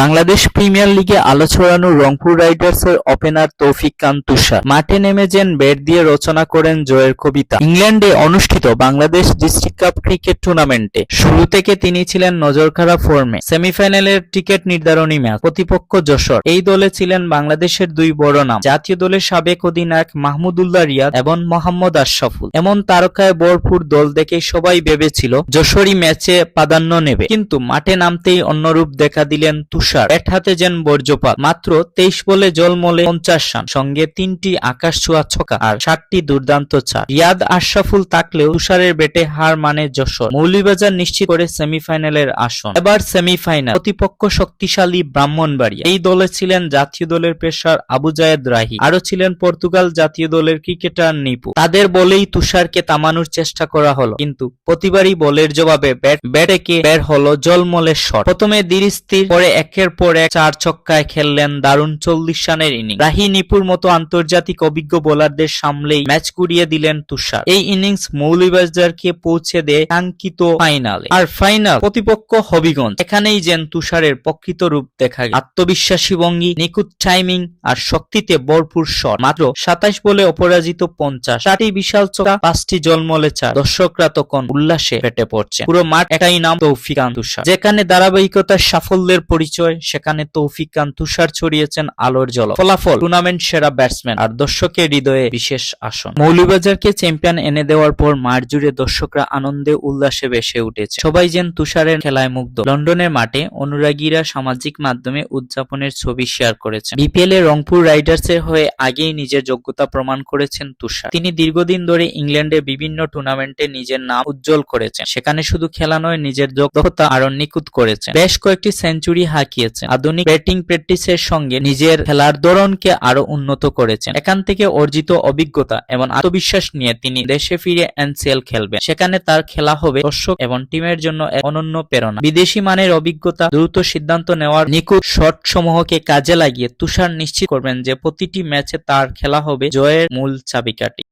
Bangladesh premier লিগে আলো ছড়ানো রংপুর রাইডার্সের ওপেনার তৌফিক খান তুষার। মাঠে নেমে যেন ব্যাট দিয়ে রচনা করেন জয়ের কবিতা। ইংল্যান্ডে অনুষ্ঠিত বাংলাদেশ ডিস্ট্রিক্ট কাপ ক্রিকেট টুর্নামেন্টে। শুরু থেকে তিনি ছিলেন নজরখাড়া ফর্মে। সেমিফাইনালের টিকিট নির্ধারণী ম্যাচ। প্রতিপক্ষ যশোর। এই দলে ছিলেন বাংলাদেশের দুই বড় নাম। জাতীয় দলের সাবেক অধিনায়ক মাহমুদুল্লাহ রিয়াদ এবং মোহাম্মদ আশরাফুল। এমন তারকায় ভরপুর দল দেখে সবাই ভেবেছিল, যশোরই ম্যাচে প্রাধান্য নেবে। কিন্তু মাঠে নামতেই অন্যরূপ দেখা দিলেন তুষার। ব্যাট হাতে যেন বর্জ্যপাত। মাত্র তেইশ বলে জলমলে পঞ্চাশ রান। সঙ্গে তিনটি আকাশ ছোঁয়া ছকা আর সাতটি দুর্দান্ত চার। রিয়াদ আশরাফুল থাকলেও তুষারের ব্যাটে হার মানে যশোর। মৌলিবাজার নিশ্চিত করে সেমিফাইনালের আসন। এবার সেমিফাইনাল। প্রতিপক্ষ শক্তিশালী ব্রাহ্মণবাড়িয়া। এই দলে ছিলেন জাতীয় দলের পেশার আবু জায়েদ রাহি। আরও ছিলেন পর্তুগাল জাতীয় দলের ক্রিকেটার নিপু। তাদের বলেই তুষারকে তামানোর চেষ্টা করা হলো। কিন্তু প্রতিবারই বলের জবাবে ব্যাট ব্যাটেকে বের হলো জলমলের শট। প্রথমে ধীরস্থির পরে একের পর এক চার ছক্কায় খেললেন দারুণ চল্লিশ রানের ইনিংস। রাহি নিপুর মতো আন্তর্জাতিক অভিজ্ঞ বোলারদের সামলেই ম্যাচ কুড়িয়ে দিলেন তুষার। এই ইনিংস মৌলিবাজারকে পৌঁছে দেয় কাঙ্ক্ষিত ফাইনালে। আর ফাইনাল প্রতিপক্ষ হবিগঞ্জ। এখানেই যেন তুষারের প্রকৃত রূপ দেখা গেল। আত্মবিশ্বাসী ভঙ্গি, নিখুঁত টাইমিং আর শক্তিতে ভরপুর শট। মাত্র সাতাশ বলে অপরাজিত পঞ্চাশ। চারটি বিশাল চোখা পাঁচটি জলমলে চার। দর্শকরা তখন উল্লাসে ফেটে পড়ছে পুরো মাঠ একাই নাম তৌফিকান তুষার যেখানে ধারাবাহিকতার সাফল্যের পরিচয় সেখানে তৌফিকান তুষার ছড়িয়েছেন আলোর জল ফলাফল, টুর্নামেন্ট সেরা ব্যাটসম্যান আর দর্শকের হৃদয়ে বিশেষ আসন। মৌলভীবাজারকে চ্যাম্পিয়ন এনে দেওয়ার পর মাঠ জুড়ে দর্শকরা আনন্দে উল্লাসে ভেসে উঠেছে। সবাই যেন তুষারের খেলায় মুগ্ধ। লন্ডনের মাঠে অনুরাগীরা সামাজিক মাধ্যমে উদযাপনের ছবি শেয়ার করেছেন। বিপিএল এ রংপুর রাইডার্স এর হয়ে আগেই নিজের যোগ্যতা প্রমাণ করেছেন তুষার। তিনি দীর্ঘদিন ধরে ইংল্যান্ডে বিভিন্ন টুর্নামেন্টে নিজের নাম উজ্জ্বল করেছেন। সেখানে শুধু খেলা নয়, নিজের দক্ষতা আরও নিখুঁত করেছেন। বেশ কয়েকটি সেঞ্চুরি হাঁকিয়েছেন আধুনিক ব্যাটিং প্র্যাকটিসের সঙ্গে নিজের খেলার ধরনকে আরও উন্নত করেছেন। এখান থেকে অর্জিত অভিজ্ঞতা এবং আত্মবিশ্বাস নিয়ে তিনি দেশে ফিরে এনসিএল খেলবেন। সেখানে তার খেলা হবে দর্শক এবং টিমের জন্য অনন্য প্রেরণা। বিদেশি মানের অভিজ্ঞতা, দ্রুত সিদ্ধান্ত নেওয়ার নিখুঁত শট সমূহকে কাজে লাগিয়ে তুষার নিশ্চিত করবেন যে প্রতিটি ম্যাচে তার খেলা হবে জয়ের মূল চাবিকাঠি।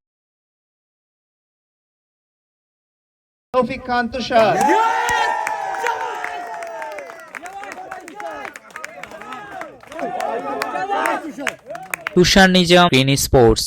তৌফিক খান, তুষার। Tushar Nizam in sports